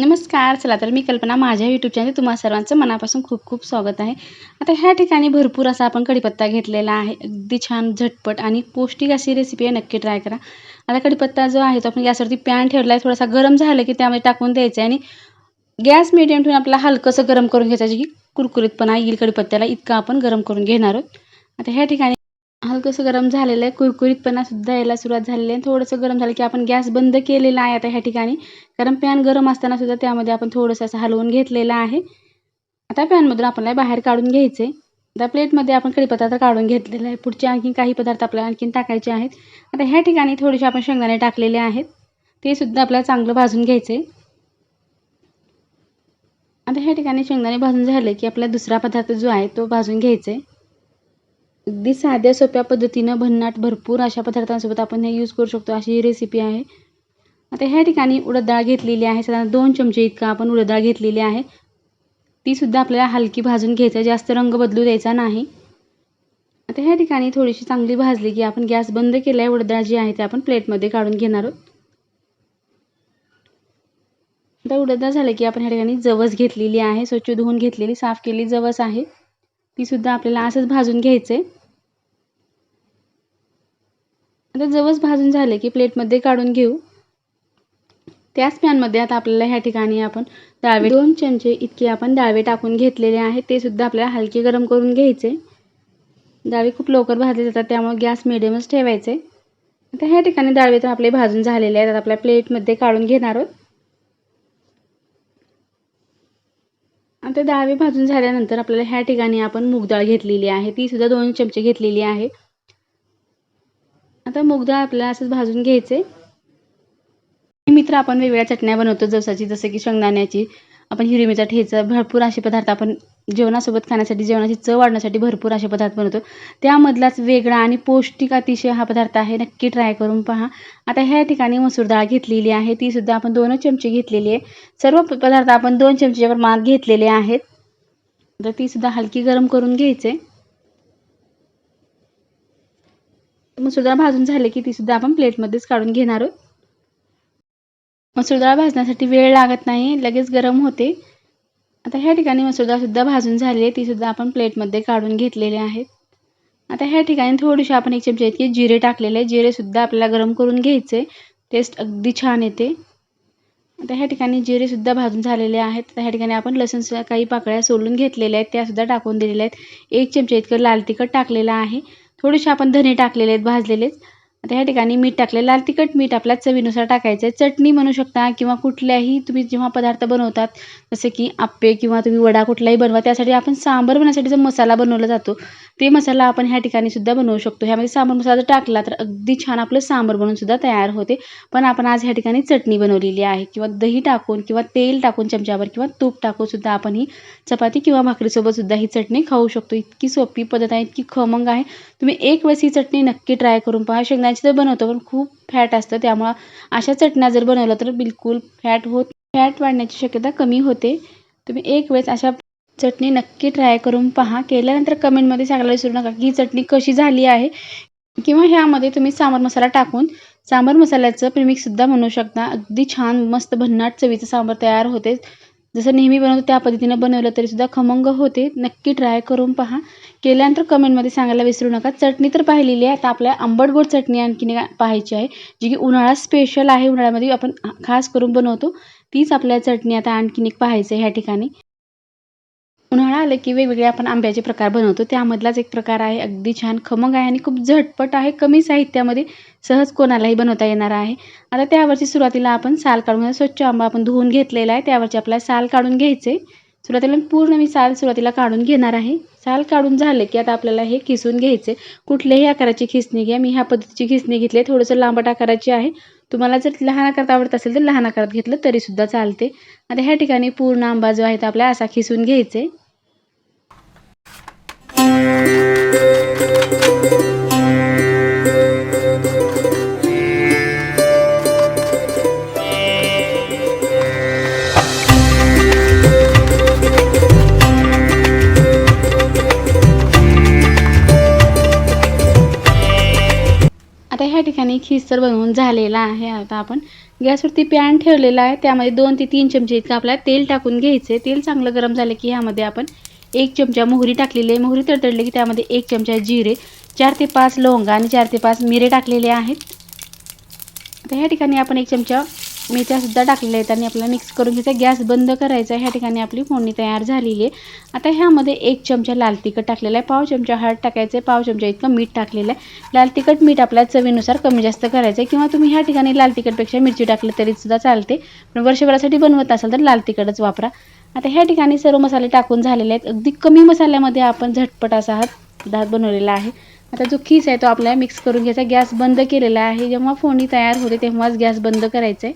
नमस्कार चला तर मी कल्पना माझ्या यूट्यूब चॅनल तुम्हा सर्वांचं मनापासून खूप खूप स्वागत आहे. आता ह्या ठिकाणी भरपूर असा आपण कढीपत्ता घेतलेला आहे. अगदी छान झटपट आणि पौष्टिक अशी रेसिपी आहे. नक्की ट्राय करा. आता कढीपत्ता जो आहे तो आपण गॅसवरती पॅन ठेवला आहे थोडासा गरम झालं की त्यामध्ये टाकून द्यायचं आहे आणि गॅस मिडियम ठेवून आपल्याला हलकंसं गरम करून घ्यायचं की कुरकुरीतपणा येईल कढीपत्त्याला इतकं आपण गरम करून घेणार आहोत. आता ह्या ठिकाणी हलकंसं गरम झालेलं आहे. कुरकुरीतपणा सुद्धा यायला सुरुवात झालेली आहे. थोडंसं गरम झालं की आपण गॅस बंद केलेला आहे आता ह्या ठिकाणी. कारण पॅन गरम असताना सुद्धा त्यामध्ये आपण थोडंसं असं हलवून घेतलेलं आहे. आता पॅनमधून आपल्याला बाहेर काढून घ्यायचे आता प्लेटमध्ये आपण कढीपत्ता काढून घेतलेला आहे. पुढचे आणखी काही पदार्थ आपल्याला आणखीन टाकायचे आहेत. आता ह्या ठिकाणी थोडेसे आपण शेंगदाणे टाकलेले आहेत. ते सुद्धा आपल्याला चांगलं भाजून घ्यायचे आता ह्या ठिकाणी शेंगदाणे भाजून झाले की आपला दुसरा पदार्थ जो आहे तो भाजून घ्यायचा आहे अगदी साध्या सोप्या पद्धतीनं भन्नाट भरपूर अशा पदार्थांसोबत आपण हे यूज करू शकतो अशी ही रेसिपी आहे. आता ह्या ठिकाणी उडद डाळ घेतलेली आहे. साधारण दोन चमचे इतका आपण उडद डाळ घेतलेली आहे. तीसुद्धा आपल्याला हलकी भाजून घ्यायचं. जास्त रंग बदलू द्यायचा नाही. आता ह्या ठिकाणी थोडीशी चांगली भाजली की आपण गॅस बंद केला आहे उडद डाळ जी आहे ते आपण प्लेटमध्ये काढून घेणार आहोत. आता उडद डाळ झालं की आपण ह्या ठिकाणी जवस घेतलेली आहे. स्वच्छ धुवून घेतलेली साफ केलेली जवस आहे. तीसुद्धा आपल्याला असंच भाजून घ्यायचं आहे आता जवस भाजून झाले की प्लेटमध्ये काढून घेऊ. त्याच पॅनमध्ये आता आपल्याला ह्या ठिकाणी आपण डाळवे दोन चमचे इतके आपण डाळवे टाकून घेतलेले आहे ते सुद्धा आपल्याला हलके गरम करून घ्यायचे. डाळवे खूप लवकर भाजले जातात त्यामुळे गॅस मिडियमच ठेवायचे. आता ह्या ठिकाणी डाळवे तर आपले भाजून झालेले आहेत आता आपल्या प्लेटमध्ये काढून घेणार आहोत. आता डाळवे भाजून झाल्यानंतर आपल्याला ह्या ठिकाणी आपण मूग डाळ घेतलेली आहे ती सुद्धा दोन चमचे घेतलेली आहे. आता मूगडाळ आपल्याला असंच भाजून घ्यायचे मित्र आपण वेगवेगळ्या चटण्या बनवतो जवसाची जसं की शेंगदाण्याची. आपण हिरवीचा ठेचा भरपूर असे पदार्थ आपण जेवणासोबत खाण्यासाठी जेवणाची चव वाढण्यासाठी भरपूर असे पदार्थ बनवतो. त्यामधलाच वेगळा आणि पौष्टिक अतिशय हा पदार्थ आहे नक्की ट्राय करून पहा. आता ह्या ठिकाणी मसूर डाळ घेतलेली आहे ती सुद्धा आपण दोनच चमचे घेतलेली आहे. सर्व पदार्थ आपण दोन चमचेच्या प्रमाणात घेतलेले आहेत. तर ती सुद्धा हलकी गरम करून घ्यायचे मसूरडाळ भाजून झाले की ती सुद्धा आपण प्लेटमध्येच काढून घेणार आहोत. मसूरडाळ भाजण्यासाठी वेळ लागत नाही लगेच गरम होते. आता ह्या ठिकाणी मसूर सुद्धा भाजून झाली आहे ती सुद्धा आपण प्लेटमध्ये काढून घेतलेले आहेत. आता ह्या ठिकाणी थोडीशी आपण एक चमचे इतके जिरे टाकलेले आहे जिरेसुद्धा आपल्याला गरम करून घ्यायचे टेस्ट अगदी छान येते. आता ह्या ठिकाणी जिरेसुद्धा भाजून झालेले आहेत. आता ह्या ठिकाणी आपण लसूण काही पाकळ्या सोलून घेतलेल्या आहेत त्यासुद्धा टाकून दिलेल्या आहेत. एक चमचे इतकं लाल तिखट टाकलेलं आहे. थोडेसे आपण धने टाकलेले आहेत भाजलेलेच आता ह्या ठिकाणी मीठ टाकले लाल तिखट मीठ आपल्या चवीनुसार टाकायचं आहे. चटणी म्हणू शकता किंवा कुठल्याही तुम्ही जेव्हा पदार्थ बनवतात जसे की आप्पे किंवा तुम्ही वडा कुठलाही बनवा त्यासाठी आपण सांबर बनवण्यासाठी जो मसाला बनवला जातो ते मसाला आपण ह्या ठिकाणी सुद्धा बनवू शकतो. ह्यामध्ये सांबर मसाला जर टाकला तर अगदी छान आपलं सांबर बनवून सुद्धा तयार होते. पण आपण आज ह्या ठिकाणी चटणी बनवलेली आहे किंवा दही टाकून किंवा तेल टाकून चमच्यावर किंवा तूप टाकून सुद्धा आपण ही चपाती किंवा भाकरीसोबत सुद्धा ही चटणी खाऊ शकतो. इतकी सोपी पद्धत आहे इतकी खमंग आहे. तुम्ही एक वेळेस ही चटणी नक्की ट्राय करून पहा. शेंगदाण्याची तर बनवतो पण खूप फॅट असतं. त्यामुळं अशा चटण्या जर बनवल्या तर बिलकुल फॅट होत फॅट वाढण्याची शक्यता कमी होते. तुम्ही एक वेळेस अशा चटणी नक्की ट्राय करून पहा. केल्यानंतर कमेंटमध्ये सांगायला विसरू नका की ही चटणी कशी झाली आहे. किंवा ह्यामध्ये तुम्ही सांबार मसाला टाकून सांबार मसाल्याचं प्रिमिक्ससुद्धा म्हणू शकता. अगदी छान मस्त भन्नाट चवीचं सांबार तयार होते. जसं नेहमी बनवतो त्या पद्धतीनं बनवलं तरीसुद्धा खमंग होते. नक्की ट्राय करून पहा. केल्यानंतर कमेंटमध्ये सांगायला विसरू नका. चटणी तर पाहिलेली आहे. आता आपल्या आंबट गोड चटणी आणखीन पाहायची आहे जी की उन्हाळा स्पेशल आहे. उन्हाळ्यामध्ये आपण खास करून बनवतो. तीच आपल्या चटणी आता आणखीन एक पाहायचं आहे ह्या ठिकाणी. उन्हाळा आलं की वेगवेगळे आपण आंब्याचे प्रकार बनवतो. त्यामधलाच एक प्रकार आहे. अगदी छान खमंग आहे आणि खूप झटपट आहे. कमी साहित्यामध्ये सहज कोणालाही बनवता येणार आहे. आता त्यावरची सुरुवातीला आपण साल काढून स्वच्छ आंबा आपण धुवून घेतलेला आहे. त्यावरची आपल्याला साल काढून घ्यायचे. सुरुवातीला पूर्ण मी साल सुरुवातीला काढून घेणार आहे. साल काढून झाले की आता आपल्याला हे खिसून घ्यायचे. कुठल्याही आकाराची खिसणी घ्या. मी ह्या पद्धतीची खिसणी घेतली थोडंसं लांबट आकाराची आहे. तुम्हाला जर लहान आकारात आवडत असेल तर लहान आकारात घेतलं तरीसुद्धा चालते. आता ह्या ठिकाणी पूर्ण आंबा जो आहे तो आपल्याला असा खिसून घ्यायचे. आता ह्या ठिकाणी खिस्तर बनवून झालेला आहे. आता आपण गॅसवरती पॅन ठेवलेला आहे. त्यामध्ये दोन ते तीन चमचे इतकं आपल्याला तेल टाकून घ्यायचे तेल चांगलं गरम झालं की ह्यामध्ये आपण एक चमचा मोहरी टाकलेली आहे. मोहरी तडतडली की त्यामध्ये एक चमचा जिरे चार ते पाच लवंगा आणि चार ते पाच मिरे टाकलेले आहेत. तर ह्या ठिकाणी आपण एक चमचा मेथ्यासुद्धा टाकलेल्या आहेत आणि आपल्याला मिक्स करून घ्यायचा. गॅस बंद करायचा ह्या ठिकाणी आपली फोडणी तयार झालेली आहे. आता ह्यामध्ये एक चमचा लाल तिखट टाकलेला आहे. पाव चमचा हळद टाकायचं आहे. पाव चमचा इतकं मीठ टाकलेलं आहे. लाल तिखट मीठ आपल्या चवीनुसार कमी जास्त करायचं आहे. किंवा तुम्ही ह्या ठिकाणी लाल तिखटपेक्षा मिरची टाकली तरीसुद्धा चालते. पण वर्षभरासाठी बनवत असाल तर लाल तिखटच वापरा. आता ह्या ठिकाणी सर्व मसाले टाकून झालेले आहेत. अगदी कमी मसाल्यामध्ये आपण झटपट असा हा पदार्थ बनवलेला आहे. आता जो खीस आहे तो आपल्याला मिक्स करून घ्यायचा गॅस बंद केलेला आहे. जेव्हा फोडणी तयार होते तेव्हाच गॅस बंद करायचा आहे.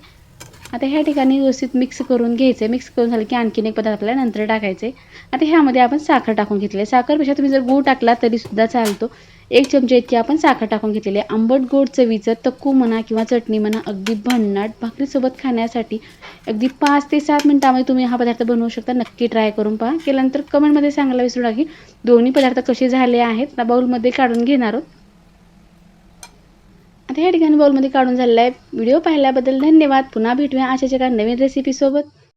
आता ह्या ठिकाणी व्यवस्थित मिक्स करून घ्यायचं आहे मिक्स करून झालं की आणखीन एक पदार्थ आपल्याला नंतर टाकायचे आता ह्यामध्ये आपण साखर टाकून घेतली आहे. साखरपेक्षा तुम्ही जर गूळ टाकला तरीसुद्धा चालतो. एक चमचे इतकी आपण साखर टाकून घेतलेली आहे. आंबट गोड चवीचं तक्कू म्हणा किंवा चटणी म्हणा अगदी भन्नाट भाकरीसोबत खाण्यासाठी अगदी पाच ते सात मिनटामध्ये तुम्ही हा पदार्थ बनवू शकता. नक्की ट्राय करून पहा. केल्यानंतर कमेंटमध्ये सांगायला विसरू नका. की दोन्ही पदार्थ कसे झाले आहेत बाउलमध्ये काढून घेणार आहोत. आता या ठिकाणी बाउलमध्ये काढून झालेला आहे. व्हिडिओ पाहिल्याबद्दल धन्यवाद. पुन्हा भेटूया अशाच एका नवीन रेसिपीसोबत